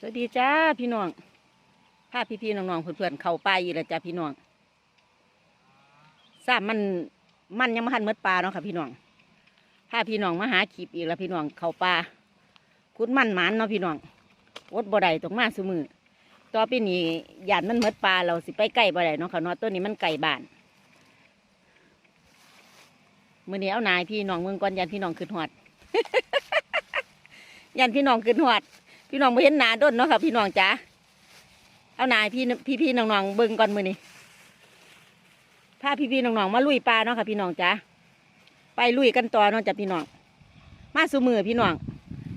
สวัสดีจ้าพี่น้องพาพพี่ๆน้องๆเพื่อนๆเข้าป่าอีกแล้วจ้าพี่น้องทราบมันมันยังมาหันเมดปลาเนาะค่ะพี่น้องพาพพี่น้องมาหาขีบอีกแล้วพี่น้องเข้าป่าคุดมันหมันเนาะพี่น้องอดบ่ได้ตรงมาสมือต่อไปนี้ยานมันเมดปลาเราสิไปใกล้บ่ได้เนาะค่ะเนาะต้นนี้มันไก่บ้านมื้อนี้เอานายพี่น้องเมืองก่อนยันพี่น้องขึ้นหอดยันพี่น้องขึ้นหอด พี่น้องไม่เห็นหนาด้นเนาะค่ะพี่น้องจ๋าเอานายพี่พี่พี่น้องๆเบิ่งก่อนมือนี่พาพี่พี่น้องๆมาลุยปลาเนาะค่ะพี่น้องจ๋าไปลุยกันต่อเนาะจ้ะพี่น้องมาสู่มือพี่น้อง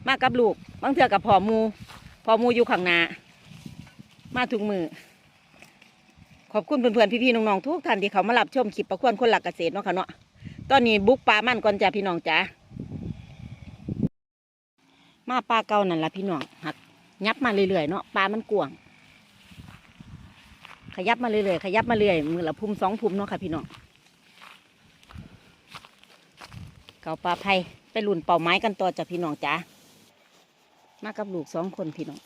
มากับลูกบางเทื่อกับพ่อมูพ่อมูอยู่ข้างหน้ามาถุงมือขอบคุณเพื่อนๆพี่ๆน้องๆทุกท่านที่เขามารับชมคลิปประควนคนหลักเกษตรเนาะค่ะเนาะตอนนี้บุกปลามันก่อนจ้ะพี่น้องจ๋า มาปลาเก่านั่นละพี่น้องหักยับมาเรื่อยๆเนาะปลามันกวางขยับมาเรื่อยๆขยับมาเรื่อยมือละพุ่มสองพุ่มเนาะค่ะพี่น้องเก่าปลาไผ่ไปหลุนเป่าไม้กันต่อจากพี่น้องจ้ามากับลูกสองคนพี่น้อง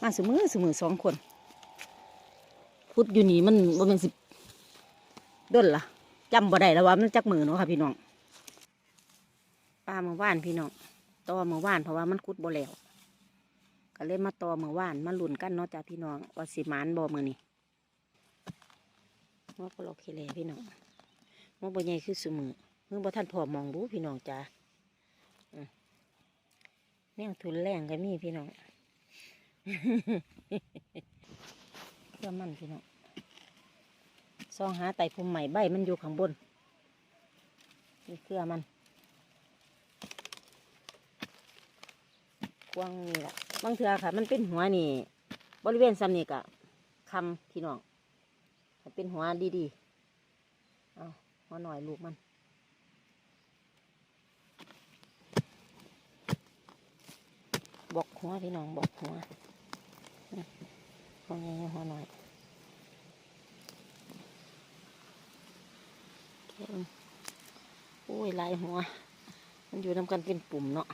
มาสมือสมือสองคนพุดอยู่นี่มันบ่เป็นสิบด้นละจำบ่ได้แล้วว่ามันจักมือเนาะค่ะพี่น้องปลามาว่านพี่น้อง ต่อเมื่อวานเพราะว่ามันคุดบ่แล้วก็เลยมาต่อเมื่อวานมาลุ้นกันเนาะจ้าพี่น้องว่าสิมานบ่มือนี่ว่าพวกเราเคเลพี่น้องว่าบ่ใหญ่คือสมือเมื่อบ่ท่านพอมองรู้พี่น้องจ้าอืมแนวทุนแรงก็มีพี่น้องเพื่อมันพี่น้องซองหาไต่พุ่มใหม่ใบมันอยู่ข้างบนนี่เครือมัน กว้างนี่แหละบางเทือค่ะ มันเป็นหัวนี่ บริเวณซ้ำนี่กะคำพี่น้องเป็นหัวดีๆเอาหัวหน่อยลูกมันบอกหัวพี่น้องบอกหัวอืมหัวใหญ่หัวหน่อยโอ้ยลายหัว มันอยู่นำกันเป็นปุ่มเนาะ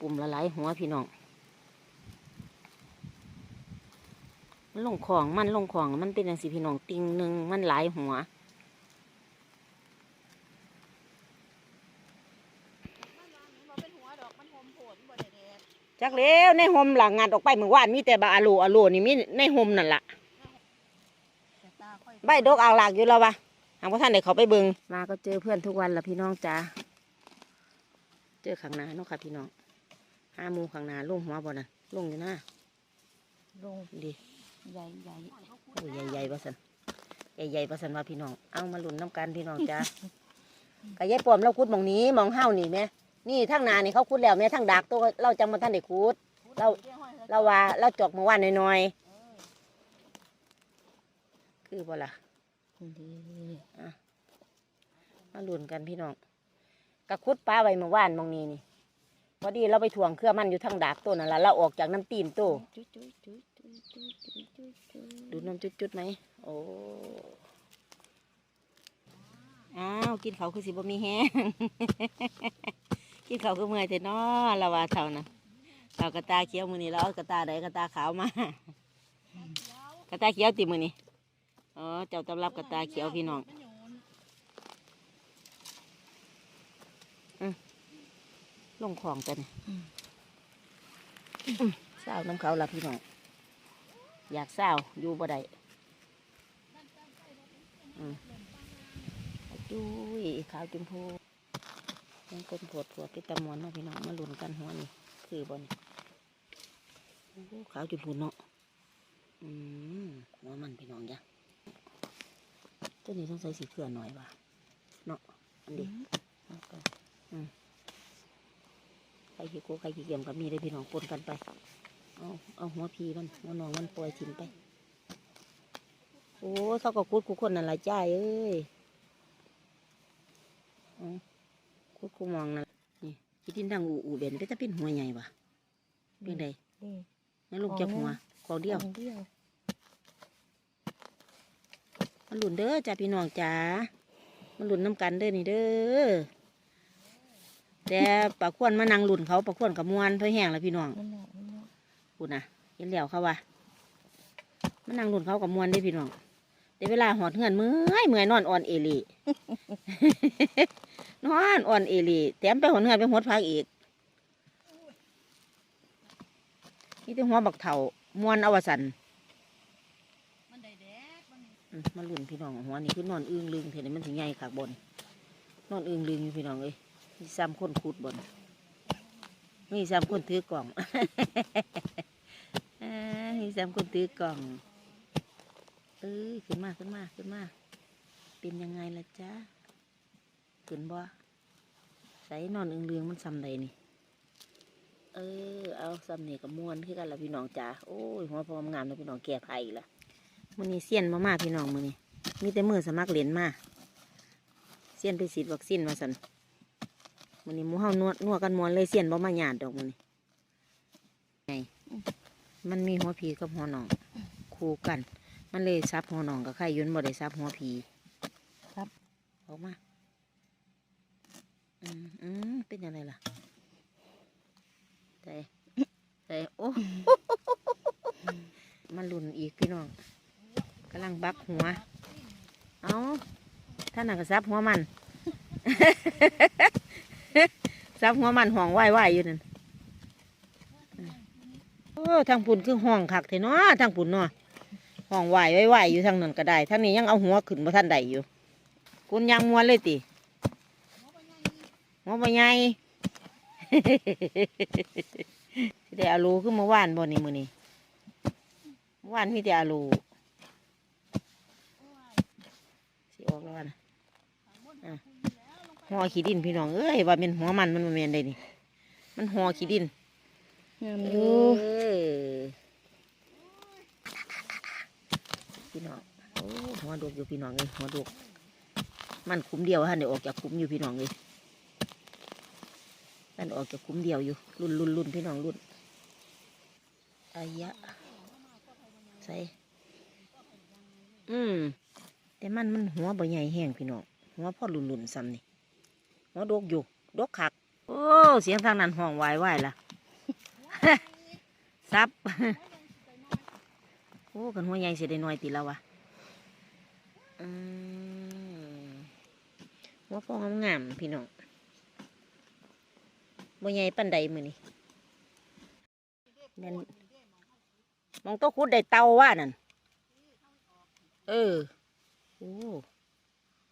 ปุ่มละลายหัวพี่น้องมันลงของมันลงของมันเป็นอย่างสิพี่น้องติงหนึ่งมันหลายหัวมักแจักเล้วในห่มหลังงานออกไปเมื่อวานมีแต่บาอาโลอาโลนี่มีในห่มนั่นละแต่ตาค่อยใบดกอ่างหลากอยู่แล้ววะหางพระท่านได้เขาไปเบิงมาก็เจอเพื่อนทุกวันละพี่น้องจ้าเจอข้างนาเนาะค่ะพี่น้อง ห้าหมูข้างหน้าลงหัวบ่นั่นลงอยู่หน้าลงดีใหญ่ใหญ่โอ้ยใหญ่ๆประสันใหญ่ๆประสันว่าพี่น้องเอามาลุ่นน้ำกันพี่น้องจ้ากะยายปอมเราคุดหมองนี้หมองเฮ้านี่แม่นี่ทั้งนานี่เขาคุดแล้วแม่ทั้งดักตัวเราจังมาท่านได้คุดเราเราว่าเราจอกเมื่อวานน้อยๆคือบ่ล่ะดีมาลุ่นกันพี่น้องกะคุดปลาไว้เมื่อวานหมองนี้นี่พ พอดีเราไปถ่วงเครือมันอยู่ทั้งดาบตัวนั่นแหละเราออกจากน้ำตีนตัวดูน้ำจุดจุดไหมโอ้อ้าวกินเขาคือสิบ่มีแห้งกินเขาคือเมื่อยแต่นอละว่าเท่านะเรากระตาเขียวมือนี่เรากระตาไดนกระตาขาวมากระตาเขียวติมือนี่อ๋อเจ้าตำรับกระตาเขียวพี่น้องอืม ลงของกันเศร้าน้ำเขาละพี่น้องอยากเศร้าอยู่บ่ได้อืมจุ้ยขาวจุมพูยังก้นปวดปวดที่ตะมวนเนาะพี่น้องมาลุ้นกันหัวนี่คือบนโอ้โหขาวจุมพูเนาะอืมหัวมันพี่น้องจ้ะตัวนี้ต้องใส่สีเผื่อหน่อยว่ะเนาะอันนี้เอา ไปอืมใครขี้โกใครขี้เกียมก็มีได้อพี่น้องปนกันไป เอาเอาหัวพีมันหัวน้องมันปล่อยทิ้งไป โอ้ยเขาก็คุดคุคนนั่นละจ้ายเอ้ยเอาคุดคูมองนั่นนี่คิดดินทางอูอูเบนก็จะเป็นหัวใหญ่ปะเป็นไดนี่นั่นลูกจะหัวกองเดียวของเดียวมันหลุนเด้อจ้าพี่น้องจ้ามันหลุนน้ำกันเด้อนี่เด้อ แต่ปลาขวนมานั่งหลุนเขาปลาขวนกับมวนเพื่อแห้งแล้วพี่น้องนั่นะยันแหละพูดนะเห็นแล้วเขาว่ามันนั่งรุ่นเขากับมวนได้พี่น้องแต่เวลาหอดเงินเมื่อยเมื่อยนอนอ่อนเอหลีนอนอ่อนเอหลีแถมไปหอดเงินไปหดพักอีกนี่แต่หัวบักเถามวนอวสันมันได้แดกมันอืมมาลุ่นพี่น้องหัวนี่คือนอนอึ้งลึงเท่านี้มันถึงใหญ่ขากบน นอนอึ้งลึงอยู่พี่น้องเอ้ย มีซ้ำคนขุดบนมีซ้ำคนถือกล่องมีซ้ำคนถือกล่องเอ้ยขึ้นมาขึ้นมาขึ้นมา เป็นยังไงล่ะจ๊ะขึ้นบ่ใส่นอนเอึ้งลึงมันซ้ำใดนี่ เออ เอาซ้ำนี่กับมวนคือกันละพี่น้องจ้าโอ้ยหัวพร้อมงามแล้วพี่น้องแก่ไผ่ละมือนี้เสียนมามาพี่น้องมือนี้มีแต่มือสมัครเรียนมาเสียนไปฉีดวัคซีนมาสัน มือนี้หมูเฮานวดนวดกันมวนเลยเสียนบ่มาหยาดดอกมือนี้ไงมันมีหัวผีกับหัวหนองคู่กัน มันเลยซับหัวหนองกับไข่ยุนบ่ได้ซับหัวผีครับออกมาอืมอืมเป็นยังไงล่ะใจใจโอ้มันหลุนอีกพี่น้องกำลังบักหัว เอาท่านน่ะก็ซับหัวมัน ซับหัวมันห่องไหวไหวๆอยู่นั่นโอ้ทางปุ่นคือห้องคักเถอะเนาะทางปุ่นเนาะห้องไหวไหวไหวอยู่ทางนั้นก็ได้ทางนี้ยังเอาหัวขึ้นมาท่านใดอยู่คุณยังมวนเลยติหัวใบใหญ่สิได้เอารูขึ้นมาว่านบ่นี่มือนี่ว่านมีแต่อารูสิออกแล้วนะ หัวขี้ดินพี่น้องเอ้ยว่าเป็นหัวมันมันบ่แม่นได้นี่มันหัวขี้ดินงามเออพี่น้องโอ้หัวดกอยู่พี่น้องเลยหัวดกมันคุ้มเดียวฮะเดี๋ยวออกจากคุ้มอยู่พี่น้องเลยมันออกจากคุ้มเดียวอยู่รุ่นรุ่นรุ่นพี่น้องรุ่นอายะใส่อืมแต่มันมันหัวใบใหญ่แห้งพี่น้องหัวพ่อรุ่นรุ่นซ้ำนี่ หัวดกอยู่ ดกคัก โอ้ เสียงทางนั้นห้องวายวายล่ะซับ โอ้กันหัวใหญ่เสียได้น้อยติแล้ววะหัวฟองงามพี่น้องบ่ใหญ่ปันใดมือนี่แม่นมองโต๊ะคุดได้เตาว่านั่น เออ โอ้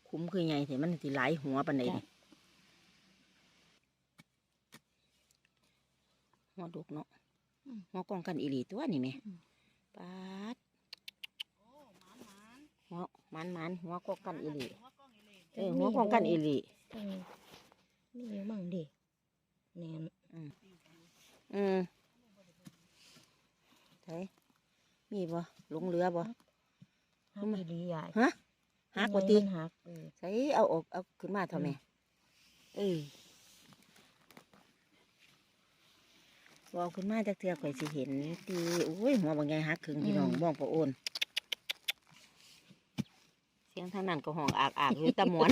คุ้มคือใหญ่แต่มันสิหลายหัวปันใดนี่ หัวดกเนาะหัวกองกันอีหลีตัวนี่แม่ปาดหัวมันมันหัวกองกันอีหลีเออหัวกองกันอีหลีเออนี่มั่งดิแน่นอืมใช่มีบ่ลงเรือบ่หักดีใหญ่ฮะหักบ่ติมันหักเออใช่เอาออกเอาขึ้นมาเท่าแม่เออ บ่เอาขึ้นมาจากเทือข่อยสิเห็นตีโอ้ยหัวบางไงหักครึ่งพี่น้องมองปะโอน เสียงทางนั้นก็ห้องอากอากอยู่ตะหมวน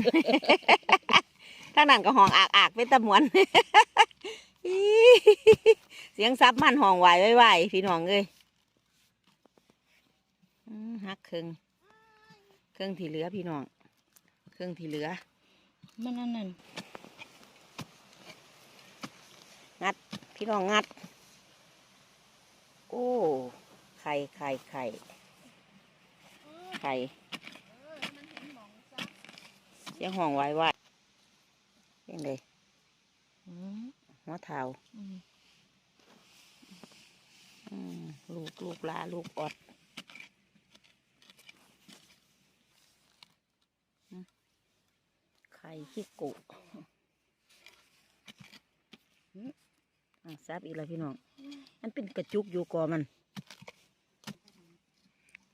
ทางนั้นก็ห้องอากอากเป็นตะหมวนอีเสียงซับมันห้องไหวไว้ไวๆพี่น้องเอ้ยอืมหักครึ่งครึ่งที่เหลือพี่น้องครึ่งที่เหลือ มันอันนั้นพี่น้องงัด โอ้ไข่ไข่ไข่ไข่เสียงห้องไหวไวๆเป็นเลยอืมหัวเท้าลูกลูกลาลูกอดอืมไข่ขี้กุอืมอะ ซับอีกแล้วพี่น้องมันเป็นกระจุกอยู่กอมัน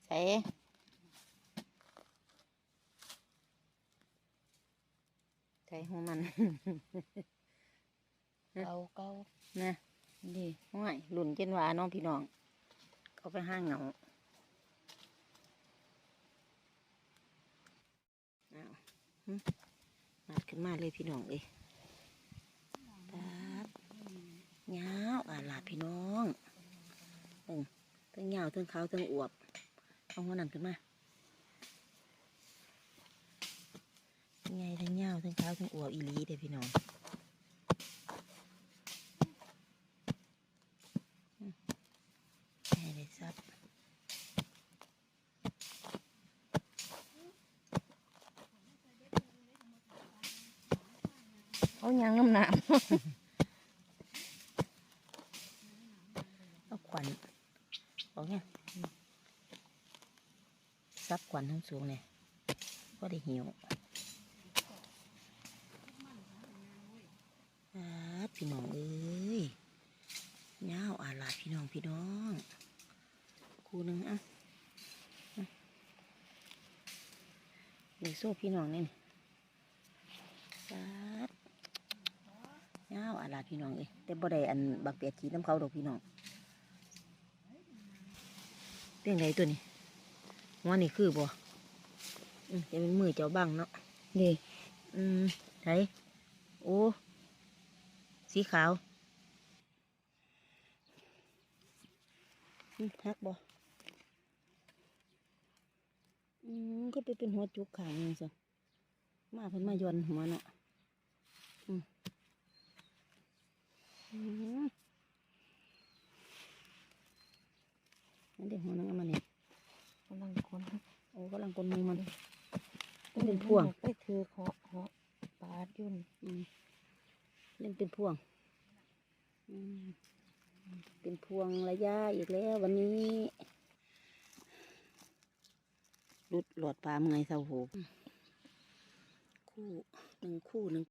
ใส่ใส่หัวมันเกาเกานะดีห้อยหลุนเจนว่าน้องพี่น้อง เขาไปห้างเหงาเอาหึมัดขึ้นมาเลยพี่น้องเอ้ยปั๊บยาวอะลาพี่น้อง เบิ่ง ทั้งยาวทั้งเขาทั้งอวบเอาหัวนั่นขึ้นมาทั้งไงทั้งยาวทั้งเขาทั้งอวบอีลีเด้พี่น้องอืมให้ได้ซับเอายางน้ำหนาม เอาขวัญออกเนี่ยซับข วัญทั้งสูงเนี่ยก็ได้หิวพี่น้องเอ้ยยาอาลาพี่น้องพี่น้องคูหนึ่งอะเดี๋ยวโซ่พี่น้องนี่นี่ซัดยาอาลาพี่น้องเอ้ยแต่บ่ได้อันบักเปียกขีน้ำเขาดอกพี่น้องเรื่องตัวนี้ หัวนี่คือบ่อืมจะเป็นมือเจ้าบังเนาะนี่อืมไทโอ้ สีขาวอืมฮักบ่อืมก็ไปเป็นหัวจุกขางนึงซะมาเพิ่นมาย่อนหัวเนาะอืมอืมนั่นเด็กหัวนังเอามาเนี่ย กำลังคน โอ้กำลังกลนมือมันมันเป็นพวงไปถือเคาะเคาะปาดยุ่นอืมเล่นเป็นพวงอืมเป็นพวงระยะอีกแล้ววันนี้รุดหลอดปลาเมื่อไงเศร้าโหคู่หนึ่งคู่หนึ่ง